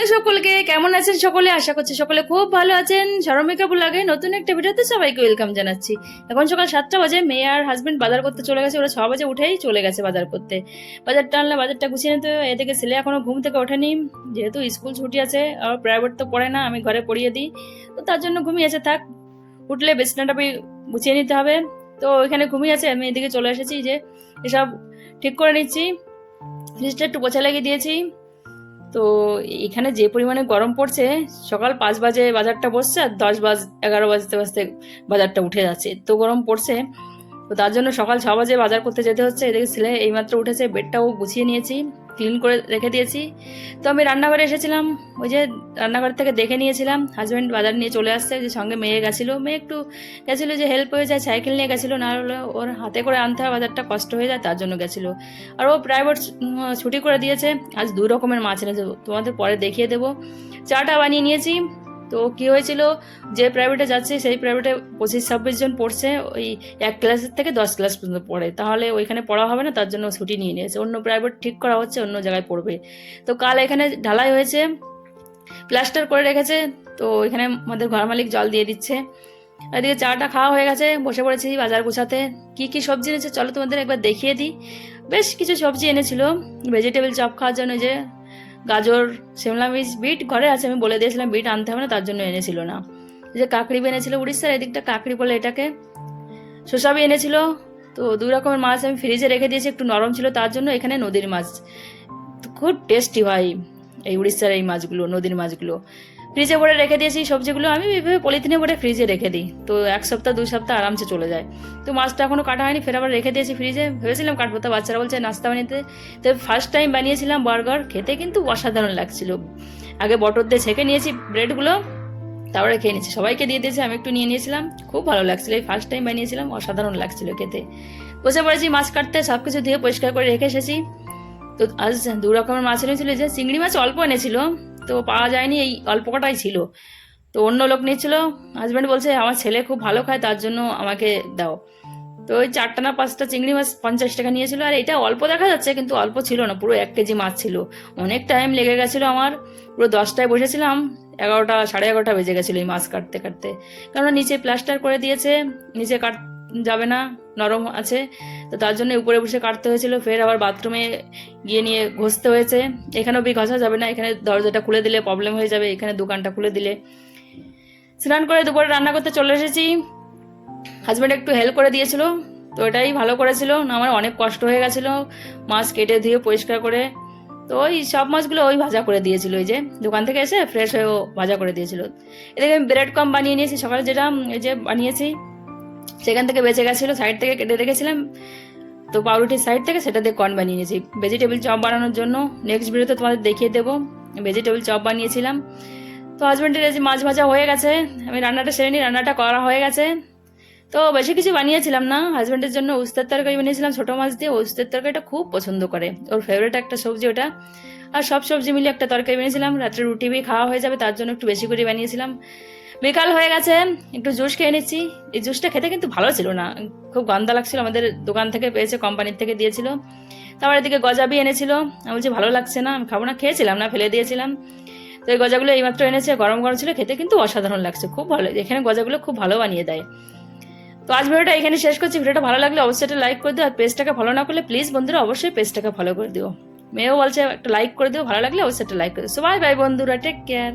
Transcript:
এই সকলকে কেমন আছেন সকলে? আশা করছি সকলে খুব ভালো আছেন। সরমিকা লাগে নতুন একটা ভিডিওতে সবাইকে ওয়েলকাম জানাচ্ছি। এখন সকাল সাতটা বাজে, মেয়ে আর হাজবেন্ড বাজার করতে চলে গেছে। ওরা ছ বাজে উঠেই চলে গেছে বাজার করতে। বাজার টানলে বাজারটা গুছিয়ে নিতে। এদিকে ছেলে এখনও ঘুম থেকে ওঠেনি। যেহেতু স্কুল ছুটি আছে আর প্রাইভেট তো পড়ে না, আমি ঘরে পড়িয়ে দিই। তো তার জন্য ঘুমিয়ে ঘুমিয়েছে থাক। উঠলে বিছনাটা গুছিয়ে নিতে হবে। তো ওইখানে ঘুমিয়ে আছে, আমি এদিকে চলে এসেছি যে এসব ঠিক করে নিচ্ছি। ফ্রিজটা একটু পোছা লাগিয়ে দিয়েছি। তো এখানে যে পরিমাণে গরম পড়ছে, সকাল পাঁচ বাজে বাজারটা বসছে আর দশ বাজ এগারো বাজতে বাজতে বাজারটা উঠে যাচ্ছে। তো গরম পড়ছে তো তার জন্য সকাল ছ বাজে বাজার করতে যেতে হচ্ছে। এদিকে ছেলে এইমাত্র উঠেছে, বেডটাও গুছিয়ে নিয়েছি ক্লিন করে রেখে দিয়েছি। তো আমি রান্নাঘরে এসেছিলাম, ওই যে রান্নাঘর থেকে দেখে নিয়েছিলাম হাজব্যান্ড বাজার নিয়ে চলে আসছে, যে সঙ্গে মেয়ে গেছিল। মেয়ে একটু গেছিল যে হেল্প হয়ে যায় সাইকেল নিয়ে গেছিল, না হলে ওর হাতে করে আনতে হয়, বাজারটা কষ্ট হয়ে যায়, তার জন্য গেছিল। আর ও প্রাইভেট ছুটি করে দিয়েছে, আজ দু রকমের মাছ এনেছে, তোমাদের পরে দেখিয়ে দেবো। চাটা বানিয়ে নিয়েছি তো কি হয়েছিল? যে প্রাইভেটে যাচ্ছে, সেই প্রাইভেটে পঁচিশ, ছাব্বিশ জন পড়ছে, ওই এক ক্লাসের থেকে দশ ক্লাস পর্যন্ত পড়ে। তাহলে ওইখানে পড়া হবে না, তার জন্য ছুটি নিয়ে নিয়েছে। অন্য প্রাইভেট ঠিক করা হচ্ছে, অন্য জায়গায় পড়বে। তো কাল এখানে ঢালাই হয়েছে প্লাস্টার করে রেখেছে, তো এখানে আমাদের ঘর মালিক জল দিয়ে দিচ্ছে। এদিকে চাটা খাওয়া হয়ে গেছে, বসে পড়েছি বাজার গোছাতে। কি কি সবজি এনেছে, চলো তোমাদের একবার দেখিয়ে দিই। বেশ কিছু সবজি এনেছিল ভেজিটেবল চপ খাওয়ার জন্য যে গাজর শিমলা মির্চ, বিট ঘরে আছে, আমি বলে দিয়েছিলাম, বিট আনতে হবে না, তার জন্য এনেছিল না। যে কাকড়ি এনেছিল উড়িষ্যার, এদিকটা কাকড়ি বলে এটাকে। শোষাবি এনেছিল, তো দুই রকমের মাছ আমি ফ্রিজে রেখে দিয়েছি, একটু নরম ছিল, তার জন্য এখানে নদীর মাছ। খুব টেস্টি হয় এই উড়িষ্যার এই মাছগুলো, নদীর মাছগুলো। ফ্রিজে ভরে রেখে দিয়েছি সবজিগুলো আমি এইভাবে পলিথিনে ভরে ফ্রিজে রেখে দিই। তো এক সপ্তাহ দুই সপ্তাহ আরামসে চলে যায়। তো মাছটা এখনও কাটা হয়নি, ফের আবার রেখে দিয়েছি ফ্রিজে ভেবেছিলাম কাটবো, তা বাচ্চারা বলছে, নাস্তা বানিয়ে তো ফার্স্ট টাইম বানিয়েছিলাম বার্গার খেতে কিন্তু অসাধারণ লাগছিল। আগে বটর দিয়ে ছেঁকে নিয়েছি ব্রেডগুলো তারপরে খেয়ে নিয়েছি। সবাইকে দিয়ে দিয়েছি, আমি একটু নিয়ে নিয়েছিলাম, খুব ভালো লাগছিল। এই ফার্স্ট টাইম বানিয়েছিলাম, অসাধারণ লাগছিল খেতে। বসে পড়েছি, মাছ কাটতে সব কিছু ধুয়ে পরিষ্কার করে রেখে এসেছি। তো আজ দু রকমের মাছ এনেছিল, যে চিংড়ি মাছ অল্প এনেছিল, তো পাওয়া যায়নি, এই অল্প কটাই ছিল। তো অন্য লোক নিয়েছিল হাজব্যান্ড বলছে, আমার ছেলে খুব ভালো খায়, তার জন্য আমাকে দাও। তো ওই চারটা না পাঁচটা চিংড়ি মাছ পঞ্চাশ টাকা নিয়েছিল, আর এটা অল্প দেখা যাচ্ছে, কিন্তু অল্প ছিল না, পুরো এক কেজি মাছ ছিল। অনেক টাইম লেগে গেছিল আমার, পুরো দশটায় বসেছিলাম, এগারোটা, সাড়ে এগারোটা বেজে গেছিল এই মাছ কাটতে কাটতে। কারণ নিচে প্লাস্টার করে দিয়েছে, নিচে কাট যাবে না, নরম আছে। তো তার জন্য উপরে বসে কাটতে হয়েছিল, ফের আবার বাথরুমে গিয়ে নিয়ে ঘষতে হয়েছে। এখানেও বি ঘষা যাবে না, এখানে দরজাটা খুলে দিলে প্রবলেম হয়ে যাবে, এখানে দোকানটা খুলে দিলে। স্নান করে দুপুরে রান্না করতে চলে এসেছি। হাজব্যান্ড একটু হেল্প করে দিয়েছিল, তো এটাই ভালো করেছিল। না, আমার অনেক কষ্ট হয়ে গেছিল, মাছ কেটে ধুয়ে পরিষ্কার করে। তো ওই সব মাছগুলো ওই ভাজা করে দিয়েছিল ওই যে, দোকান থেকে এসে ফ্রেশ হয়ে ভাজা করে দিয়েছিল। এদিকে আমি ব্রেড কম বানিয়ে নিয়েছি, সকালে যেটা এই যে বানিয়েছি। সেখান থেকে বেঁচে গেছিল সাইড থেকে কেটে রেখেছিলাম। তো পাউরুটির সাইড থেকে সেটা দিয়ে কর্ন বানিয়ে নিয়েছি। ভেজিটেবল চপ বানানোর জন্য নেক্সট ভিডিওতে তোমাদের দেখিয়ে দেবো। ভেজিটেবল চপ বানিয়েছিলাম। তো হাজব্যান্ডের যে মাছ ভাজা হয়ে গেছে, আমি রান্নাটা সেরে নিই, রান্নাটা করা হয়ে গেছে। তো বেশি কিছু বানিয়েছিলাম না হাজব্যান্ডের জন্য উস্তের তরকারি বানিয়েছিলাম, ছোটো মাছ দিয়ে। উস্তের তরকারিটা খুব পছন্দ করে। ওর ফেভারিট একটা সবজি ওটা। আর সব সবজি মিলিয়ে একটা তরকারি বানিয়েছিলাম। রাত্রে রুটি খাওয়া হয়ে যাবে, তার জন্য একটু বেশি করে বানিয়েছিলাম। বিকাল হয়ে গেছে, একটু জুস খেয়ে নিচ্ছি। এই জুসটা খেতে কিন্তু ভালো ছিল না। খুব গন্ধা লাগছিল, আমাদের দোকান থেকে পেয়েছে, কোম্পানির থেকে দিয়েছিল। তারপর এদিকে গজাবি এনেছিল। আমি বলছি, ভালো লাগছে না, আমি খাব না। খেয়েছিলাম না, ফেলে দিয়েছিলাম। তো এই গজাগুলো এইমাত্র এনেছে, গরম গরম ছিল, খেতে কিন্তু অসাধারণ লাগছে, খুব ভালো এখানে গজাগুলো খুব ভালো বানিয়ে দেয়। তো আজ ভিডিওটা এখানে শেষ করছি। ভিডিওটা ভালো লাগলে অবশ্যই একটা লাইক করে দিও, আর পেজটাকে ফলো না করলে প্লিজ বন্ধুরা অবশ্যই পেজটাকে ফলো করে দিও। মেয়েও বলছে, একটা লাইক করে দিও, ভালো লাগলে অবশ্যই একটা লাইক করে দিও। সবাই বাই বন্ধুরা টেক কেয়ার